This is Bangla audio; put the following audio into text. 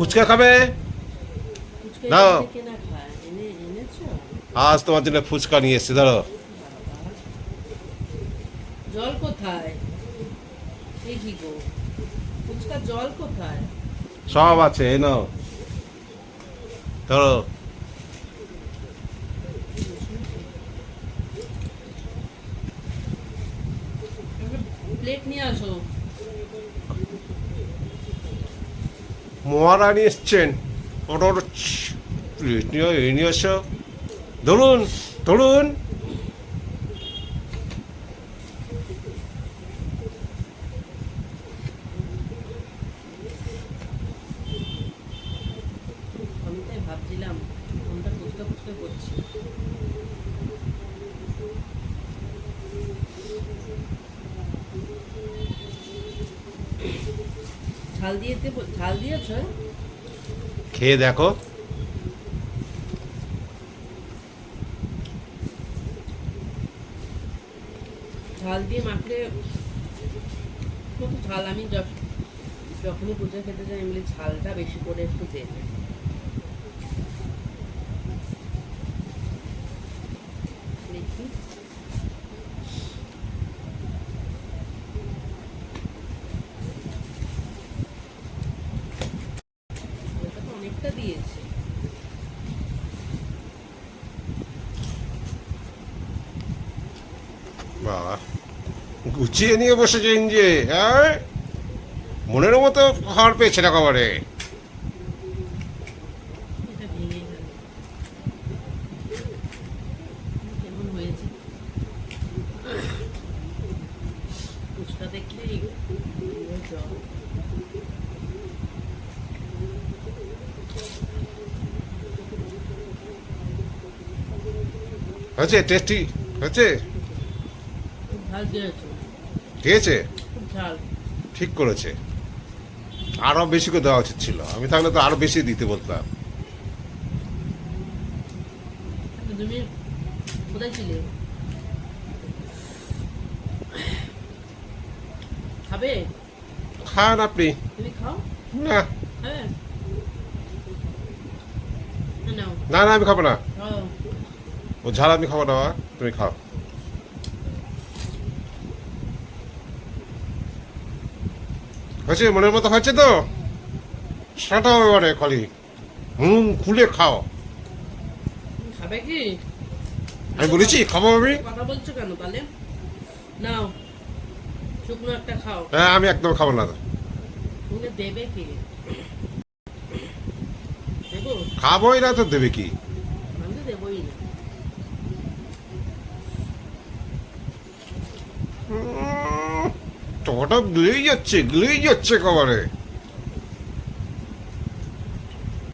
ফুচকা খাবে? দাও। আজ তোমার জন্য ফুচকা নিয়ে এসছি ধরো। জল কোথায়? ফুচকা জল সব আছে এই নাও। ধরো। প্লেট নিয়ে আসো। মহারানী এসছেন অর্ডার প্লেট নিয়ে এই নিয়ে এসো ধরুন ধরুন ভাবছিলাম ফোনটা করছি ঝাল দিয়ে ঝাল দিয়েছ? খেয়ে দেখো। ঝাল দিয়ে মাখলে ঝাল আমি যখ- যখনই পুজো খেতে চাই এমনি ঝালটা বেশি করে একটু দেবে দেখি ওটা তো অনেকটা দিয়েছে গুছিয়ে নিয়ে বসেছেন যে হ্যাঁ? মনের মতো হার পেয়েছে না কেমন হয়েছে? টেস্টি হয়েছে? দিয়েছ। ঠিক করেছে। আরও বেশি করে দেওয়া উচিত ছিল। আমি তাহলে তো আরও বেশি দিতে বলতাম। খান আপনি। খাও? না। না না। আমি খাব না। ও ঝাল আমি খাব না তুমি খাও। হয়েছে? মনের মতো হয়েছে তো? সেটাও এবারে খালি। হুম খুলে খাও। খাবে কি? আমি বলেছি খাব আমি। কথা বলছো কেন তাহলে? নাও শুকনো একটা খাও। হ্যাঁ আমি একদম খাব না। তুমি দেবে কি? খাবোই না তো দেবে কি? আমি তো দেবোই না। উম, টমাটো গলেই যাচ্ছে গলেই যাচ্ছে কবারে